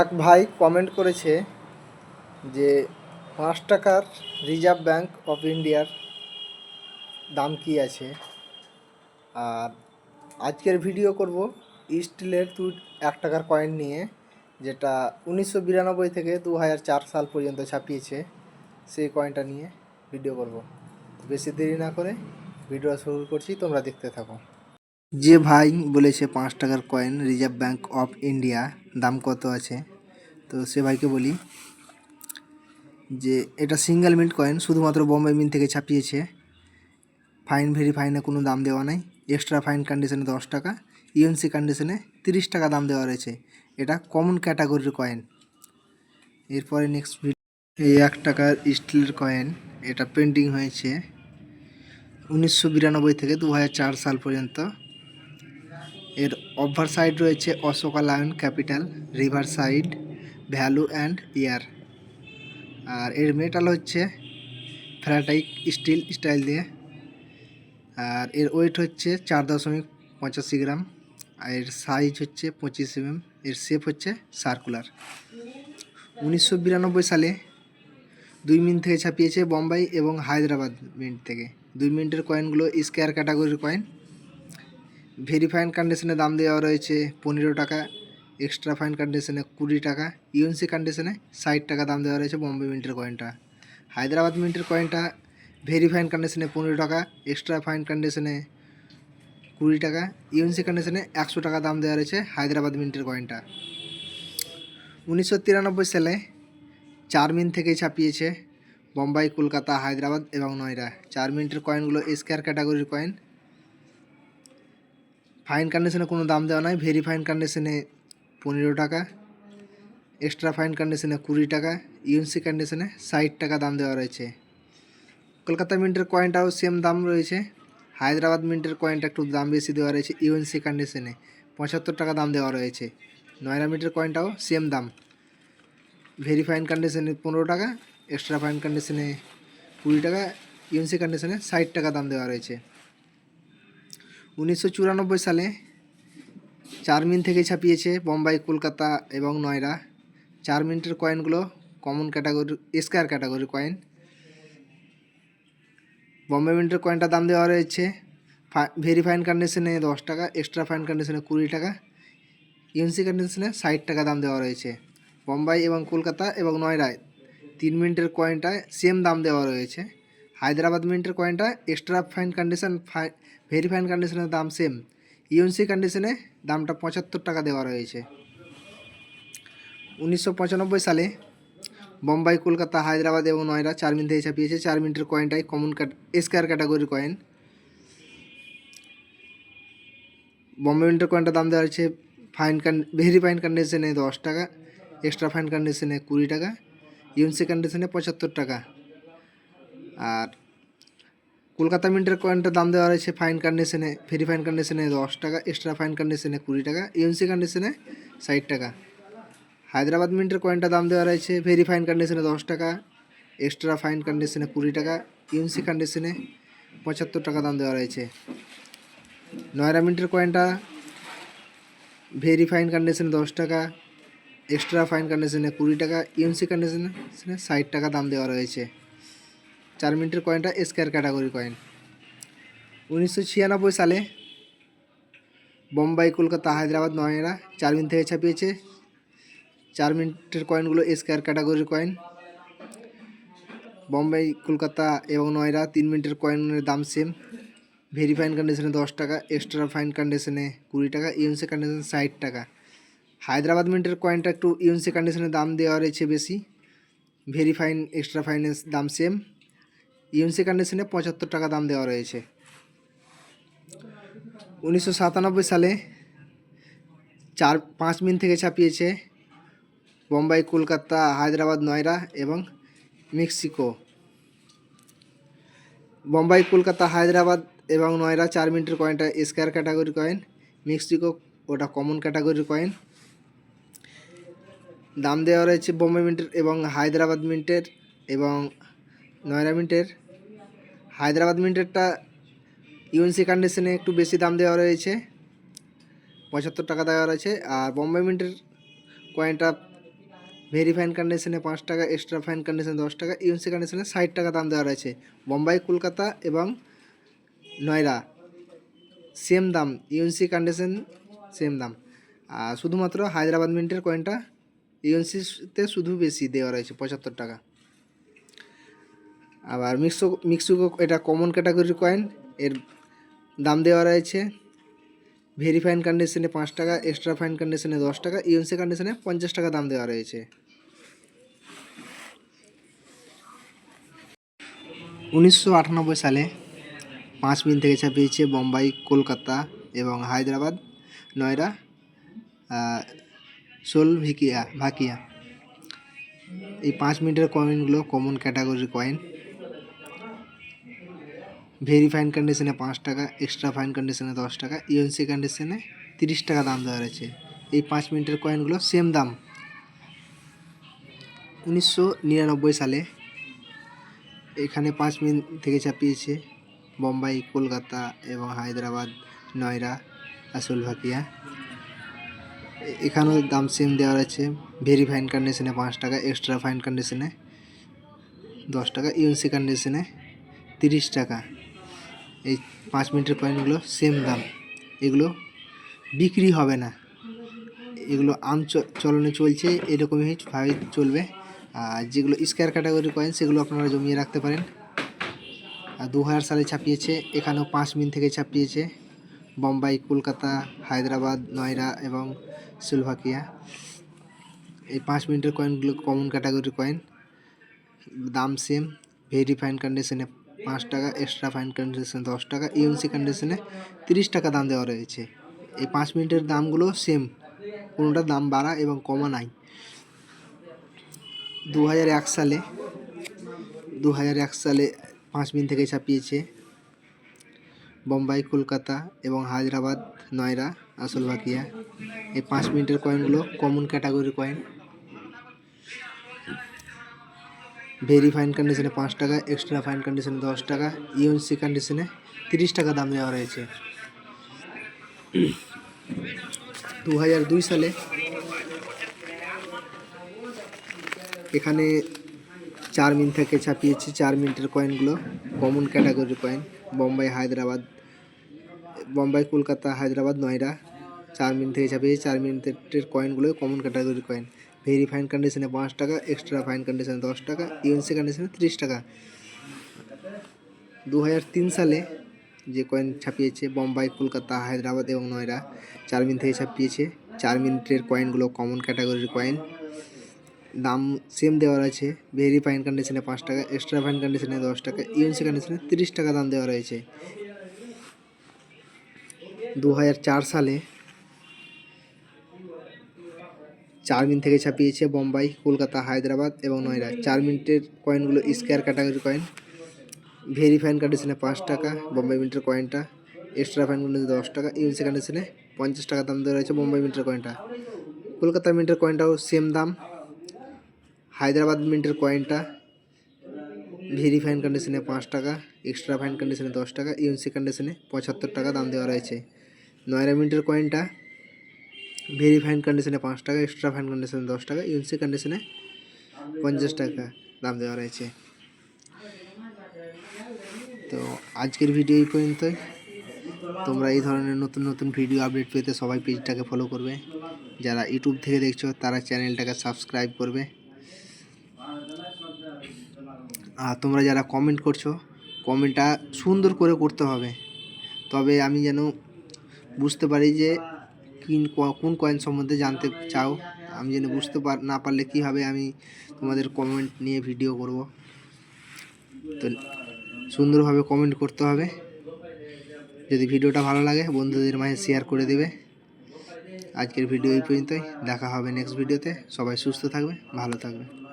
এক ভাই কমেন্ট করেছে যে, পাঁচ টাকার রিজার্ভ ব্যাঙ্ক অফ ইন্ডিয়ার দাম কি আছে? আর আজকের ভিডিও করব স্টিলের দু এক টাকার কয়েন নিয়ে, যেটা উনিশশো বিরানব্বই থেকে দু হাজার চার সাল পর্যন্ত ছাপিয়েছে, সেই কয়েনটা নিয়ে ভিডিও করব। বেশি দেরি না করে ভিডিও শুরু করছি, তোমরা দেখতে থাকো। যে ভাই বলেছে পাঁচ টাকার coin reserve bank of India দাম কত আছে? তো সে ভাইকে বলি যে, এটা সিঙ্গেল মিন্ট কয়েন শুধুমাত্র বোম্বে মিন্ট থেকে ছাপিয়েছে। ফাইন ভেরি ফাইনে কোনো দাম দেওয়া নাই। এক্সট্রা ফাইন কন্ডিশনে দশ টাকা ইউএনসি কন্ডিশনে তিরিশ টাকা দাম দেওয়া রয়েছে। এটা কমন ক্যাটাগরির কয়েন এরপরে নেক্সট এই এক টাকার স্টিলের কয়েন এটা পেন্টিং হয়েছে। উনিশশো বিরানব্বই থেকে দু হাজার চার সাল পর্যন্ত। এর ওভার সাইড রয়েছে Ashoka lion capital river side value and year আর এর মেটাল হচ্ছে ফ্যারাটাইক স্টিল স্টাইল দিয়ে। আর এর ওয়েট হচ্ছে চার দশমিক পঁচাশি গ্রাম। আর এর সাইজ হচ্ছে পঁচিশ এমএম এর শেপ হচ্ছে সার্কুলার উনিশশো বিরানব্বই সালে দুই মিনিট থেকে ছাপিয়েছে বোম্বাই এবং হায়দ্রাবাদ মিন্ট থেকে। দুই মিনিটের কয়েনগুলো স্কোয়ার ক্যাটাগরির কয়েন ভেরিফাইন কন্ডিশনে দাম দেওয়া রয়েছে পনেরো টাকা এক্সট্রা ফাইন কন্ডিশনে কুড়ি টাকা ইউএনসি কন্ডিশনে ষাট টাকা দাম দেওয়া রয়েছে বম্বে মিন্টের কয়েনটা হায়দ্রাবাদ মিন্টের কয়েনটা ভেরিফাইন কন্ডিশনে পনেরো টাকা এক্সট্রা ফাইন কন্ডিশনে কুড়ি টাকা ইউএনসি কন্ডিশনে একশো টাকা দাম দেওয়া রয়েছে হায়দ্রাবাদ মিন্টের কয়েনটা উনিশশো তিরানব্বই সালে চার মিনিট থেকেই ছাপিয়েছে বোম্বাই কলকাতা হায়দ্রাবাদ এবং নয়ডা চার মিনিটের কয়েনগুলো স্কোয়ার ক্যাটাগরির কয়েন ফাইন কন্ডিশনে কোনো দাম দেওয়া নাই। ভেরি ফাইন কন্ডিশনে পনেরো টাকা, এক্সট্রা ফাইন কন্ডিশনে কুড়ি টাকা, ইউএনসি কন্ডিশনে ষাট টাকা দাম দেওয়া রয়েছে। কলকাতা মিন্টের কয়েনটাও সেম দাম রয়েছে। হায়দ্রাবাদ মিন্টের কয়েনটা একটু দাম বেশি দেওয়া রয়েছে, ইউএনসি কন্ডিশনে পঁচাত্তর টাকা দাম দেওয়া রয়েছে। নয়রা মিন্টের কয়েনটাও সেম দাম। ভেরি ফাইন কন্ডিশনে পনেরো টাকা, এক্সট্রা ফাইন কন্ডিশনে কুড়ি টাকা, ইউএনসি কন্ডিশনে ষাট টাকা দাম দেওয়া রয়েছে। উনিশশো চুরানব্বই সালে চারমিন থেকে ছাপিয়েছে বোম্বাই, কলকাতা এবং নয়রা। চার মিনিটের কয়েনগুলো common category square category coin Bombay মিন্টের কয়েনটার দাম দেওয়া রয়েছে। ভেরি ফাইন কন্ডিশনে দশ টাকা এক্সট্রা ফাইন কন্ডিশনে কুড়ি টাকা ইউএনসি কন্ডিশনে ষাট টাকা দাম দেওয়া রয়েছে। বোম্বাই এবং কলকাতা এবং নয়রায় তিন মিনিটের কয়েনটায় সেম দাম দেওয়া রয়েছে। হায়দ্রাবাদ মিন্টের কয়েনটা এক্সট্রা ফাইন কন্ডিশন ফাই ভেরি ফাইন কন্ডিশনের দাম সেম ইউএনসি কন্ডিশনে দামটা পঁচাত্তর টাকা দেওয়া রয়েছে। উনিশশো পঁচানব্বই সালে বোম্বাই, কলকাতা, হায়দ্রাবাদ এবং নয়রা চার মিনিট থেকে ছাপিয়েছে চার মিনিটের কয়েনটাই কমন স্কোয়ার ক্যাটাগরির কয়েন বম্বে মিন্টের কয়েনটার দাম দেওয়া হচ্ছে ফাইন ভেরি ফাইন কন্ডিশনে দশ টাকা এক্সট্রা ফাইন কন্ডিশনে কুড়ি টাকা ইউএনসি কন্ডিশনে পঁচাত্তর টাকা। আর কলকাতা মিন্টের কয়েনটা দাম দেওয়া রয়েছে ফাইন কন্ডিশনে ভেরি ফাইন কন্ডিশনে দশ টাকা এক্সট্রা ফাইন কন্ডিশনে কুড়ি টাকা ইউএনসি কন্ডিশনে ষাট টাকা। হায়দ্রাবাদ মিন্টের কয়েনটা দাম দেওয়া রয়েছে ভেরি ফাইন কন্ডিশনে দশ টাকা এক্সট্রা ফাইন কন্ডিশনে কুড়ি টাকা ইউএনসি কন্ডিশনে পঁচাত্তর টাকা দাম দেওয়া রয়েছে। নয়রা মিন্টের কয়েনটা ভেরি ফাইন কন্ডিশনে দশ টাকা এক্সট্রা ফাইন কন্ডিশনে কুড়ি টাকা ইউএনসি কন্ডিশনে ষাট টাকা দাম দেওয়া রয়েছে। চার মিনিটের কয়েনটা স্কোয়ার ক্যাটাগরি কয়েন উনিশশো ছিয়ানব্বই সালে বোম্বাই, কলকাতা, হায়দ্রাবাদ, নয়রা চার মিনিট থেকে ছাপিয়েছে। চার মিনিটের কয়েনগুলো স্কোয়ার ক্যাটাগরির কয়েন বোম্বাই, কলকাতা এবং নয়রা তিন মিনিটের কয়েনের দাম সেম ভেরি ফাইন কন্ডিশনে দশ টাকা এক্সট্রা ফাইন কন্ডিশনে কুড়ি টাকা ইউএনসি কন্ডিশনে ষাট টাকা। হায়দ্রাবাদ মিন্টের কয়েনটা একটু ইউএনসি কন্ডিশনে দাম দেওয়া রয়েছে বেশি। ভেরি ফাইন এক্সট্রা ফাইন্যান্স দাম সেম ইউএনসি কন্ডিশনে পঁচাত্তর টাকা দাম দেওয়া রয়েছে। উনিশশো সাতানব্বই সালে চার, পাঁচ মিনিট থেকে ছাপিয়েছে বোম্বাই, কলকাতা, হায়দ্রাবাদ, নয়রা এবং মেক্সিকো। বোম্বাই, কলকাতা, হায়দ্রাবাদ এবং নয়রা চার মিনিটের কয়েনটা স্কোয়ার ক্যাটাগরি কয়েন মেক্সিকো ওটা কমন ক্যাটাগরির কয়েন দাম দেওয়া রয়েছে বোম্বে মিন্টের এবং হায়দ্রাবাদ মিন্টের এবং নয়রা মিন্টের, হায়দ্রাবাদ মিন্টেরটা ইউএনসি কন্ডিশনে একটু বেশি দাম দেওয়া রয়েছে পঁচাত্তর টাকা দেওয়া রয়েছে, আর বোম্বে মিন্টের কয়েনটা ভেরি ফাইন কন্ডিশনে পাঁচ টাকা এক্সট্রা ফাইন কন্ডিশনে দশ টাকা ইউএনসি কন্ডিশনে ষাট টাকা দাম দেওয়া রয়েছে। বোম্বাই, কলকাতা এবং নয়রা সেম দাম ইউএনসি কন্ডিশন সেম দাম। আর শুধুমাত্র হায়দ্রাবাদ মিন্টের কয়েনটা ইউএনসিতে শুধু বেশি দেওয়া রয়েছে পঁচাত্তর টাকা। আবার মিক্সো মিক্সুকো এটা কমন ক্যাটাগরির কয়েন এর দাম দেওয়া রয়েছে। ভেরি ফাইন কন্ডিশনে পাঁচ টাকা এক্সট্রা ফাইন কন্ডিশনে দশ টাকা ইউএনসি কন্ডিশনে পঞ্চাশ টাকা দাম দেওয়া রয়েছে। উনিশশো আটানব্বই সালে পাঁচ মিন থেকে ছাপিয়েছে বোম্বাই, কলকাতা এবং হায়দ্রাবাদ, নয়রা সোল ভিকিয়া, ভাকিয়া। এই পাঁচ মিনিটের কয়েনগুলো কমন ক্যাটাগরির কয়েন ভেরি ফাইন কন্ডিশনে পাঁচ টাকা, এক্সট্রা ফাইন কন্ডিশনে দশ টাকা ইউএনসি কন্ডিশনে তিরিশ টাকা দাম দেওয়া রয়েছে। এই পাঁচ মিনিটের কয়েনগুলো সেম দাম। উনিশশো নিরানব্বই সালে এখানে পাঁচ মিনিট থেকে চাপিয়েছে বোম্বাই, কলকাতা এবং হায়দ্রাবাদ, নয়রা আসলভাকিয়া এখানেও দাম সেম দেওয়া রয়েছে। ভেরি ফাইন কন্ডিশনে পাঁচ টাকা, এক্সট্রা ফাইন কন্ডিশনে দশ টাকা ইউএনসি কন্ডিশনে তিরিশ টাকা। এই পাঁচ মিনিটের কয়েনগুলো সেম দাম। এগুলো বিক্রি হবে না। এগুলো আম চলনে চলছে, এরকমই ভাবে চলবে। আর যেগুলো স্কোয়ার ক্যাটাগরির কয়েন সেগুলো আপনারা জমিয়ে রাখতে পারেন। আর দু হাজার সালে ছাপিয়েছে, এখানেও পাঁচ মিন থেকে ছাপিয়েছে। বোম্বাই, কলকাতা, হায়দ্রাবাদ, নয়রা এবং সিলভাকিয়া। এই পাঁচ মিনিটের কয়েনগুলো কমন ক্যাটাগরির কয়েন দাম সেম ভেরি ফাইন কন্ডিশনে পাঁচ টাকা এক্সট্রা ফাইন কন্ডিশনে দশ টাকা ইউএনসি কন্ডিশনে তিরিশ টাকা দাম দেওয়া রয়েছে। এই পাঁচ মিনিটের দামগুলো সেম কোনোটার দাম বাড়া এবং কমা নাই। দু এক সালে দু হাজার এক সালে পাঁচ মিনিট থেকে ছাপিয়েছে বোম্বাই, কলকাতা এবং হায়দ্রাবাদ, নয়রা আসলভাকিয়া এই পাঁচ মিনিটের কয়েনগুলো কমন ক্যাটাগরির কয়েন ভেরি ফাইন কন্ডিশনে পাঁচ টাকা এক্সট্রা ফাইন কন্ডিশনে দশ টাকা ইউএনসি কন্ডিশনে তিরিশ টাকা দাম দেওয়া রয়েছে। দু হাজার দুই সালে এখানে চার মিনিট থেকে ছাপিয়েছে, চার মিনিটের কয়েনগুলো কমন ক্যাটাগরির কয়েন বোম্বাই হায়দ্রাবাদ বোম্বাই কলকাতা হায়দ্রাবাদ নয়রা চার মিনিট থেকে ছাপিয়েছে, চার মিনিটের কয়েনগুলো কমন ক্যাটাগরির কয়েন ভেরি ফাইন কন্ডিশনে পাঁচ টাকা এক্সট্রা ফাইন কন্ডিশনে দশ টাকা ইউএনসি কন্ডিশনে তিরিশ টাকা। দু হাজার তিন সালে যে কয়েন ছাপিয়েছে বোম্বাই কলকাতা হায়দ্রাবাদ এবং নয়রা চার মিনিট থেকে ছাপিয়েছে। চার মিনিটের কয়েনগুলো কমন ক্যাটাগরির কয়েন দাম সেম দেওয়া রয়েছে। ভেরি ফাইন কন্ডিশনে পাঁচ টাকা এক্সট্রা ফাইন কন্ডিশনে দশ টাকা ইউএনসি কন্ডিশনে তিরিশ টাকা দাম দেওয়া রয়েছে। দু হাজার চার সালে চার মিনিট থেকে ছাপিয়েছে বোম্বাই, কলকাতা, হায়দ্রাবাদ এবং নয়রা। চার মিনিটের কয়েনগুলো square category coin. Very fine কন্ডিশনে পাঁচ টাকা, বোম্বাই মিনিটের কয়েনটা। এক্সট্রা ফাইন কন্ডিশনে দশ টাকা। ইউএনসি কন্ডিশনে পঞ্চাশ টাকা দাম দেওয়া রয়েছে বোম্বাই মিনিটের কয়েনটা। কলকাতা মিনিটের কয়েনটাও সেম দাম। হায়দ্রাবাদ মিন্টের কয়েনটা ভেরি ফাইন কন্ডিশনে পাঁচ টাকা, এক্সট্রা ফাইন কন্ডিশনে দশ টাকা, ইউএনসি কন্ডিশনে পঁচাত্তর টাকা দাম দেওয়া রয়েছে। নয়রা মিন্টের কয়েনটা ভেরি ফাইন কন্ডিশনে পাঁচ টাকা এক্সট্রা ফাইন কন্ডিশনে দশ টাকা ইউএনসি কন্ডিশনে পঞ্চাশ টাকা দাম দেওয়া রয়েছে। তো আজকের ভিডিও এই পর্যন্তই। তোমরা এই ধরনের নতুন নতুন ভিডিও আপডেট পেতে সবাই পেজটাকে ফলো করবে। যারা ইউটিউব থেকে দেখছ, তারা চ্যানেলটাকে সাবস্ক্রাইব করবে। আর তোমরা যারা কমেন্ট করছ কমেন্টটা সুন্দর করে করতে হবে। তবে আমি যেন বুঝতে পারি যে কিন কোন কয়েন সম্বন্ধে জানতে চাও, আমি যেন বুঝতে পার, না পারলে কীভাবে আমি তোমাদের কমেন্ট নিয়ে ভিডিও করব। তো সুন্দরভাবে কমেন্ট করতে হবে। যদি ভিডিওটা ভালো লাগে, বন্ধুদের মাঝে শেয়ার করে দেবে। আজকের ভিডিও এই পর্যন্তই, দেখা হবে নেক্সট ভিডিওতে সবাই সুস্থ থাকবে, ভালো থাকবে।